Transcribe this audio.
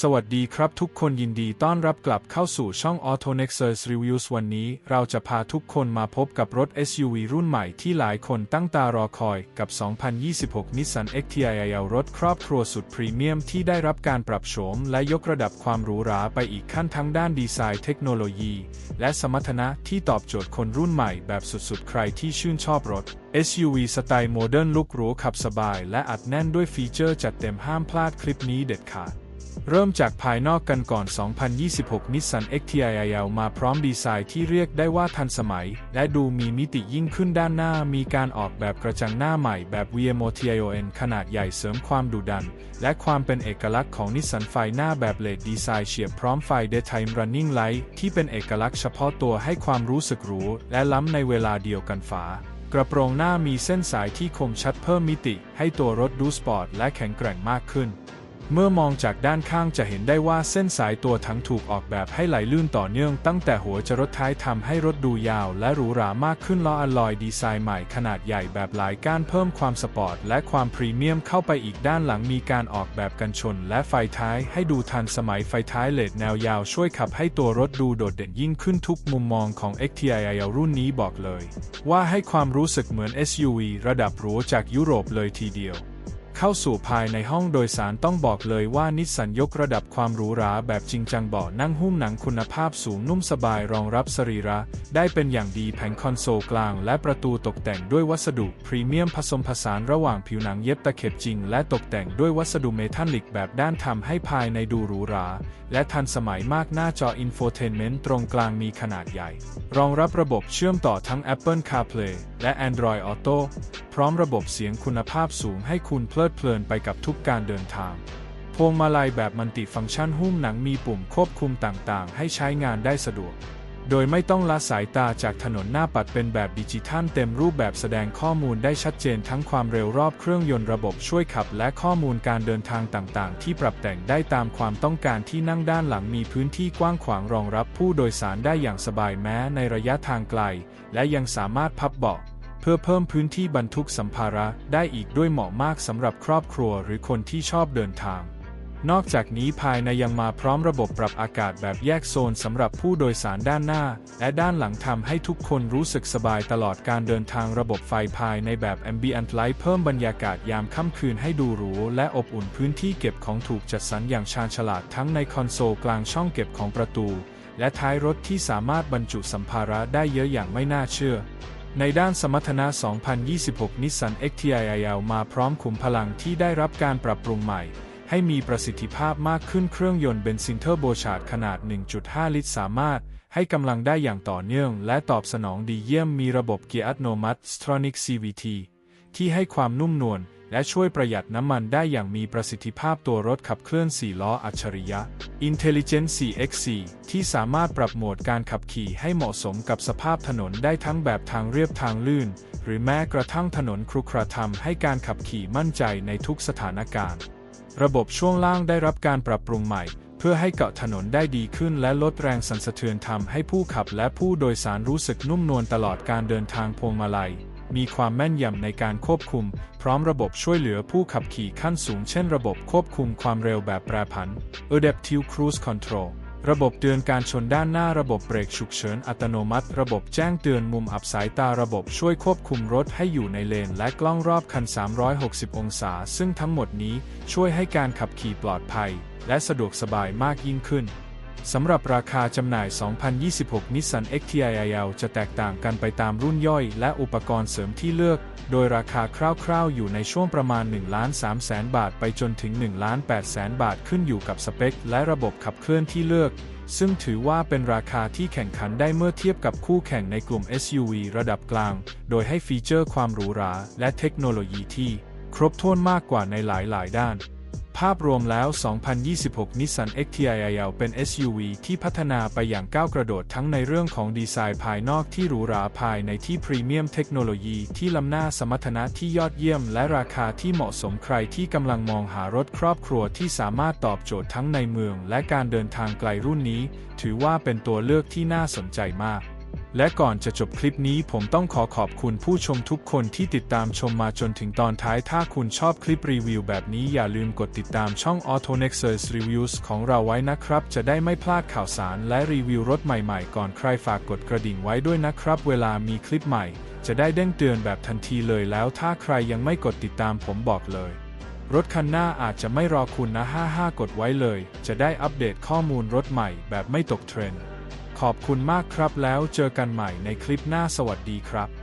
สวัสดีครับทุกคนยินดีต้อนรับกลับเข้าสู่ช่อง Auto Nexus Reviews วันนี้เราจะพาทุกคนมาพบกับรถ SUV รุ่นใหม่ที่หลายคนตั้งตารอคอยกับ 2026 Nissan X-Trail รถครอบครัวสุดพรีเมียมที่ได้รับการปรับโฉมและยกระดับความหรูหราไปอีกขั้นทั้งด้านดีไซน์เทคโนโลยี และสมรรถนะที่ตอบโจทย์คนรุ่นใหม่แบบสุดๆ ใครที่ชื่นชอบรถ SUV สไตล์โมเดิร์นลุคหรูขับสบาย และอัดแน่นด้วยฟีเจอร์จัดเต็มห้ามพลาดคลิปนี้เด็ดขาด เริ่มจากภายนอกกันก่อน 2026 Nissan X-TIL มาพร้อมดีไซน์ที่เรียกได้ว่าทันสมัย และดูมีมิติยิ่งขึ้นด้านหน้า มีการออกแบบกระจังหน้าใหม่แบบ VMOTION ขนาดใหญ่เสริมความดุดัน และความเป็นเอกลักษณ์ของนิสสันไฟหน้าแบบเลดดีไซน์เฉียบพร้อมไฟ Daytime Running Light ที่เป็นเอกลักษณ์เฉพาะตัวให้ความรู้สึกหรูและล้ำในเวลาเดียวกันฝากระโปรงหน้ามีเส้นสายที่คมชัดเพิ่มมิติ ให้ตัวรถดูสปอร์ตและแข็งแกร่งมากขึ้น เมื่อมองจากด้านข้างจะเห็นได้ว่าเส้นสายตัวทั้งถูกออกแบบให้ไหลลื่นต่อเนื่องตั้งแต่หัวจรดท้ายทำให้รถดูยาวและหรูหรามากขึ้นล้ออลลอยดีไซน์ใหม่ขนาดใหญ่แบบหลายก้านเพิ่มความสปอร์ตและความพรีเมียมเข้าไปอีกด้านหลังมีการออกแบบกันชนและไฟท้ายให้ดูทันสมัยไฟท้ายเลดแนวยาวช่วยขับให้ตัวรถดูโดดเด่นยิ่งขึ้นทุกมุมมองของ XTIL รุ่นนี้บอกเลย ว่าให้ความรู้สึกเหมือน SUV ระดับหรูจากยุโรปเลยทีเดียว เข้าสู่ภายในห้องโดยสารต้องบอกเลยว่านิสสันยกระดับความหรูหราแบบจริงจังเบาะนั่งหุ้มหนังคุณภาพสูงนุ่มสบายรองรับสรีระ ได้เป็นอย่างดีแผงคอนโซลกลางและประตูตกแต่งด้วยวัสดุพรีเมียมผสมผสานระหว่างผิวหนังเย็บตะเข็บจริง และตกแต่งด้วยวัสดุเมทัลลิกแบบด้านทำให้ภายในดูหรูหรา และทันสมัยมากหน้าจออินโฟเทนเมนต์ตรงกลางมีขนาดใหญ่ รองรับระบบเชื่อมต่อทั้ง Apple CarPlay และ Android Auto พร้อมระบบเสียงคุณภาพสูงให้คุณเพลิดเพลินไปกับทุกการเดินทาง พวงมาลัยแบบมัลติฟังก์ชันหุ้มหนังมีปุ่มควบคุมต่างๆ ให้ใช้งานได้สะดวก โดยไม่ต้องละสายตาจากถนนหน้าปัดเป็นแบบดิจิทัลเต็มรูปแบบแสดงข้อมูลได้ชัดเจนทั้งความเร็วรอบเครื่องยนต์ระบบช่วยขับ และข้อมูลการเดินทางต่างๆ ที่ปรับแต่งได้ตามความต้องการที่นั่งด้านหลังมีพื้นที่กว้างขวางรองรับผู้โดยสารได้อย่างสบายแม้ในระยะทางไกล และยังสามารถพับเบาะ เพื่อเพิ่มพื้นที่บรรทุกสัมภาระได้อีกด้วยเหมาะมากสำหรับครอบครัวหรือคนที่ชอบเดินทาง นอกจากนี้ภายในยังมาพร้อมระบบปรับอากาศแบบแยกโซนสำหรับผู้โดยสารด้านหน้า และด้านหลังทำให้ทุกคนรู้สึกสบายตลอดการเดินทางระบบไฟภายในแบบ Ambient Light เพิ่มบรรยากาศยามค่ำคืนให้ดูหรูและอบอุ่นพื้นที่เก็บของถูกจัดสรรอย่างชาญฉลาดทั้งในคอนโซลกลางช่องเก็บของประตู และท้ายรถที่สามารถบรรจุสัมภาระได้เยอะอย่างไม่น่าเชื่อ ในด้านสมรรถนะ 2026 Nissan XTIL มาพร้อมขุมพลังที่ได้รับการปรับปรุงใหม่ ให้มีประสิทธิภาพมากขึ้นเครื่องยนต์เบนซินเทอร์โบชาร์ดขนาด 1.5 ลิตรสามารถ ให้กำลังได้อย่างต่อเนื่อง และตอบสนองดีเยี่ยมมีระบบเกียร์อัตโนมัติ Stronic CVT ที่ให้ความนุ่มนวล และช่วยประหยัดน้ำมันได้อย่างมีประสิทธิภาพตัวรถขับเคลื่อน 4 ล้ออัจฉริยะ Intelligent 4X4 ที่สามารถปรับโหมดการขับขี่ให้เหมาะสมกับสภาพถนนได้ทั้งแบบทางเรียบทางลื่น หรือแม้กระทั่งถนนครุขระทำให้การขับขี่มั่นใจในทุกสถานการณ์ ระบบช่วงล่างได้รับการปรับปรุงใหม่ เพื่อให้เกาะถนนได้ดีขึ้นและลดแรงสั่นสะเทือนทำให้ผู้ขับและผู้โดยสารรู้สึกนุ่มนวลตลอดการเดินทางพวงมาลัย มีความแม่นยำในการควบคุม พร้อมระบบช่วยเหลือผู้ขับขี่ขั้นสูงเช่นระบบควบคุมความเร็วแบบแปรผัน Adaptive Cruise Control ระบบเตือนการชนด้านหน้าระบบเบรกฉุกเฉินอัตโนมัติ ระบบแจ้งเตือนมุมอับสายตาระบบช่วยควบคุมรถให้อยู่ในเลน และกล้องรอบคัน 360 องศา ซึ่งทั้งหมดนี้ช่วยให้การขับขี่ปลอดภัย และสะดวกสบายมากยิ่งขึ้น สำหรับราคาจำหน่าย 2026 Nissan XTIL จะแตกต่างกันไปตามรุ่นย่อยและอุปกรณ์เสริมที่เลือก โดยราคาคร่าวๆ อยู่ในช่วงประมาณ1ล้าน3แสนบาทไปจนถึง1ล้าน8แสนบาทขึ้นอยู่กับสเปค และระบบขับเคลื่อนที่เลือก ซึ่งถือว่าเป็นราคาที่แข่งขันได้เมื่อเทียบกับคู่แข่งในกลุ่ม SUV ระดับกลาง โดยให้ฟีเจอร์ความหรูหราและเทคโนโลยีที่ ครบถ้วนมากกว่าในหลายๆ ด้าน ภาพรวมแล้ว 2026 Nissan X-T-IL เป็น SUV ที่พัฒนาไปอย่างก้าวกระโดดทั้งในเรื่องของดีไซน์ภายนอกที่หรูหราภายในที่พรีเมียมเทคโนโลยีที่ล้ำหน้าสมรรถนะที่ยอดเยี่ยมและราคาที่เหมาะสมใครที่กำลังมองหารถครอบครัวที่สามารถตอบโจทย์ทั้งในเมืองและการเดินทางไกลรุ่นนี้ ถือว่าเป็นตัวเลือกที่น่าสนใจมาก และก่อนจะจบคลิปนี้ผมต้องขอขอบคุณผู้ชมทุกคนที่ติดตามชมมาจนถึงตอนท้าย ถ้าคุณชอบคลิปรีวิวแบบนี้อย่าลืมกดติดตามช่อง Auto Nexus Reviews ของเราไว้นะครับ จะได้ไม่พลาดข่าวสารและรีวิวรถใหม่ๆ ก่อนใครฝากกดกระดิ่งไว้ด้วยนะครับ เวลามีคลิปใหม่ จะได้เด้งเตือนแบบทันทีเลยแล้ว ถ้าใครยังไม่กดติดตามผมบอกเลย รถคันหน้าอาจจะไม่รอคุณนะ 55 กดไว้เลย จะได้อัปเดตข้อมูลรถใหม่แบบไม่ตกเทรนด์ ขอบคุณมากครับแล้วเจอกันใหม่ในคลิปหน้าสวัสดีครับ